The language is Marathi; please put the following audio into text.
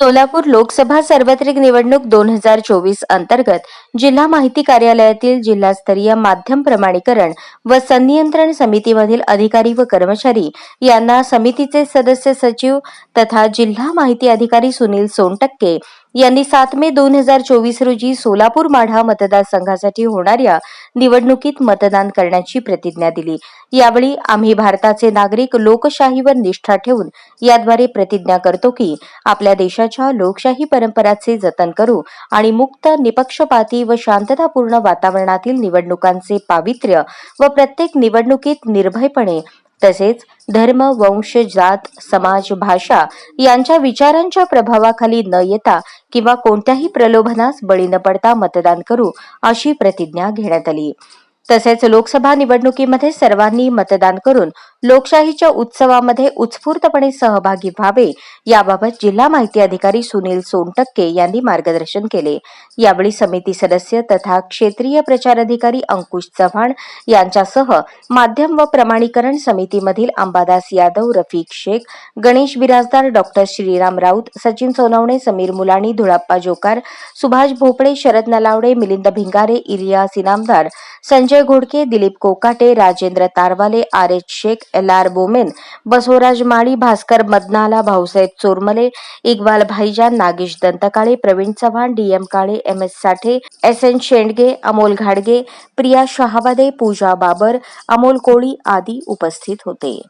सोलापूर लोकसभा सार्वत्रिक निवडणूक दोन हजार चोवीस अंतर्गत जिल्हा माहिती कार्यालयातील जिल्हास्तरीय माध्यम प्रमाणीकरण व संनियंत्रण समितीमधील अधिकारी व कर्मचारी यांना समितीचे सदस्य सचिव तथा जिल्हा माहिती अधिकारी सुनील सोनटक्के यांनी सात मे दोन हजार चोवीस रोजी सोलापूर माढा मतदारसंघासाठी होणाऱ्या निवडणुकीत मतदान करण्याची प्रतिज्ञा दिली. यावेळी आम्ही भारताचे नागरिक लोकशाहीवर निष्ठा ठेवून याद्वारे प्रतिज्ञा करतो की आपल्या देशात देशाच्या लोकशाही परंपराचे जतन करू आणि मुक्त निपक्षपाती व शांततापूर्ण वातावरणातील निवडणुकांचे पावित्र्य व प्रत्येक निवडणुकीत निर्भयपणे तसेच धर्म वंश जात समाज भाषा यांच्या विचारांच्या प्रभावाखाली न येता किंवा कोणत्याही प्रलोभनास बळी न पडता मतदान करू अशी प्रतिज्ञा घेण्यात आली. तसेच लोकसभा निवडणुकीमध्ये सर्वांनी मतदान करून लोकशाहीच्या उत्सवामध्ये उत्स्फूर्तपणे सहभागी व्हावे याबाबत जिल्हा माहिती अधिकारी सुनील सोनटक्के यांनी मार्गदर्शन केले. यावेळी समिती सदस्य तथा क्षेत्रीय प्रचार अधिकारी अंकुश चव्हाण यांच्यासह माध्यम व प्रमाणीकरण समितीमधील Ambadas Yadav Rafiq Shaikh Ganesh Birajdar doctor Shriram Raut Sachin Sonawane Samir Mulani Dhulappa Jokar Subhash Bhople Sharad Nalawade Milind Bhingare Iliyas Inamdar Sanjay Ghodke Dilip Kokate Rajendra Tarwale R H Shaikh L R Bomen Basavaraj Mali Bhaskar Madanala Bhausaheb Chormale Iqbal Bhaijan Nagesh Dantkale Pravin Chavan D M Kale M S Sathe S N Shendge Amol घाडगे प्रिया शहावादे पूजा बाबर अमोल कोळी आदी उपस्थित होते.